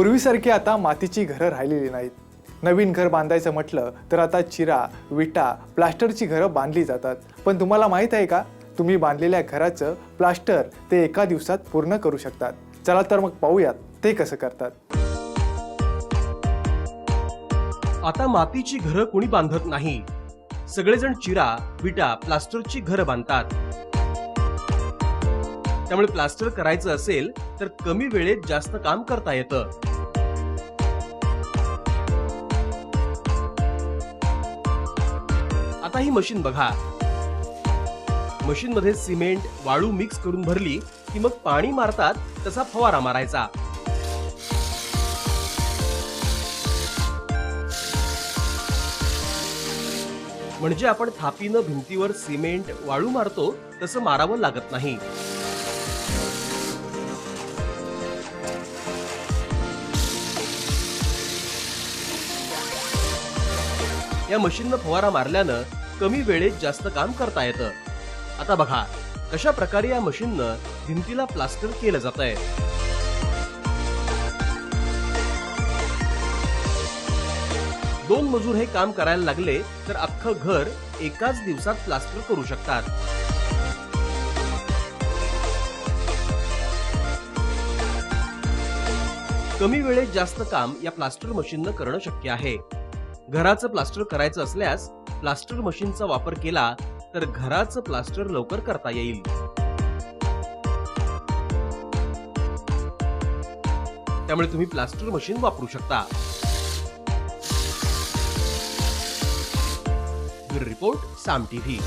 पूर्वीसारखी आता मातीची घरं राहिलेली नाहीत. नवीन घर बांधायचं म्हटलं तर आता चिरा विटा प्लास्टरची घरं बांधली जातात. पण तुम्हाला माहीत आहे का? तुम्ही बांधलेल्या घराचं प्लास्टर ते एका दिवसात पूर्ण करू शकतात. चला तर मग पाहूयात ते कसं करतात. आता मातीची घरं कोणी बांधत नाही. सगळेजण चिरा विटा प्लास्टरची घरं बांधतात. त्यामुळे प्लास्टर करायचं असेल तर कमी वेळेत जास्त काम करता येतं. आता ही मशीन बघा. मशीनमध्ये सिमेंट वाळू मिक्स करून भरली की मग पाणी मारतात तसा फवारा मारायचा. म्हणजे आपण थापीनं भिंतीवर सिमेंट वाळू मारतो तसं मारावं लागत नाही. या मशीननं फवारा मारल्यानं कमी वेळेत जास्त काम करता येतं. आता बघा कशा प्रकारे या मशीननं भिंतीला प्लास्टर केलं जात आहे? दोन मजूर हे काम करायला लागले तर अख्खं घर एकाच दिवसात प्लास्टर करू शकतात. कमी वेळेत जास्त काम या प्लास्टर मशीननं करणं शक्य आहे. घराचं प्लास्टर करायचं असल्यास प्लास्टर मशीनचा वापर केला तर घराचं प्लास्टर लवकर करता येईल. त्यामुळे तुम्ही प्लास्टर मशीन वापरू शकता. Report Saam TV.